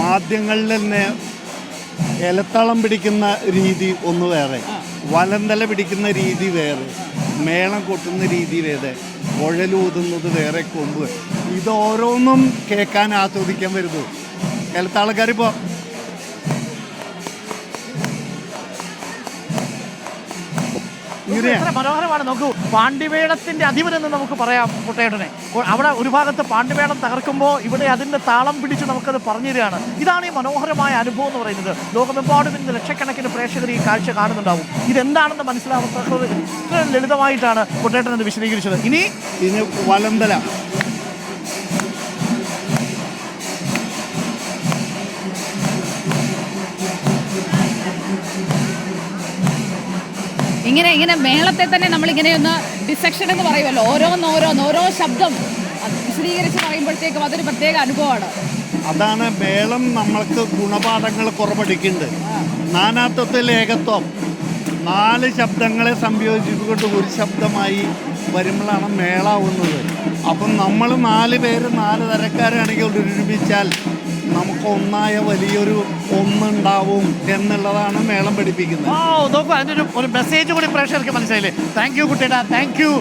വാദ്യങ്ങളിൽ തന്നെ ഇലത്തളം പിടിക്കുന്ന രീതി ഒന്ന് വേറെ വലന്തല പിടിക്കുന്ന രീതി വേറെ മേളം കൊട്ടുന്ന രീതി വേറെ കുഴലൂതുന്നത് വേറെ കൊമ്പ്. ഇതോരോന്നും കേൾക്കാൻ ആസ്വദിക്കാൻ വരുന്നു. ഇലത്താളക്കാരിപ്പോൾ എത്ര മനോഹരമാണ് നോക്കൂ. പാണ്ഡിമേളത്തിന്റെ അധിപൻ എന്ന് നമുക്ക് പറയാം പൊട്ടേട്ടനെ. അവിടെ ഒരു ഭാഗത്ത് പാണ്ഡിമേളം തകർക്കുമ്പോൾ ഇവിടെ അതിന്റെ താളം പിടിച്ച് നമുക്കത് പറഞ്ഞു തരികയാണ് ഇതാണ് ഈ മനോഹരമായ അനുഭവം എന്ന് പറയുന്നത്. ലോകമെമ്പാടും ഇന്ന് ലക്ഷക്കണക്കിന് പ്രേക്ഷകർ ഈ കാഴ്ച കാണുന്നുണ്ടാവും. ഇതെന്താണെന്ന് മനസ്സിലാവാത്തത് ഇത്ര ലളിതമായിട്ടാണ് കുട്ടേട്ടൻ എന്ന് വിശദീകരിച്ചത്. ഇനി ഇനി വലന്തല. ഇങ്ങനെ ഇങ്ങനെ മേളത്തെ തന്നെ നമ്മൾ ഇങ്ങനെ ഒന്ന് ഡിസെക്ഷൻ എന്ന് പറയുമല്ലോ. ഓരോന്ന് ഓരോന്ന് ഓരോ ശബ്ദം വിശദീകരിച്ച് പറയുമ്പോഴത്തേക്കും അതൊരു പ്രത്യേക അനുഭവമാണ്. അതാണ് മേളം നമ്മൾക്ക് ഗുണപാഠങ്ങൾ കുറവടിക്കുന്നുണ്ട്. നാനാത്വത്തിൽ ഏകത്വം. നാല് ശബ്ദങ്ങളെ സംയോജിപ്പിക്കൊണ്ട് ഒരു ശബ്ദമായി വരുമ്പോഴാണ് മേളാവുന്നത്. അപ്പം നമ്മൾ നാല് പേര് നാല് തരക്കാരാണെങ്കിൽ ഒരുമിച്ചാൽ നമുക്ക് ഒന്നായ വലിയൊരു ഒന്നുണ്ടാവും എന്നുള്ളതാണ് മേളം പഠിപ്പിക്കുന്നത്. ഒരു മെസ്സേജ് കൂടി പ്രേക്ഷകർക്ക് മനസ്സിലായില്ലേ? താങ്ക് യു കുട്ടിയുടെ താങ്ക് യു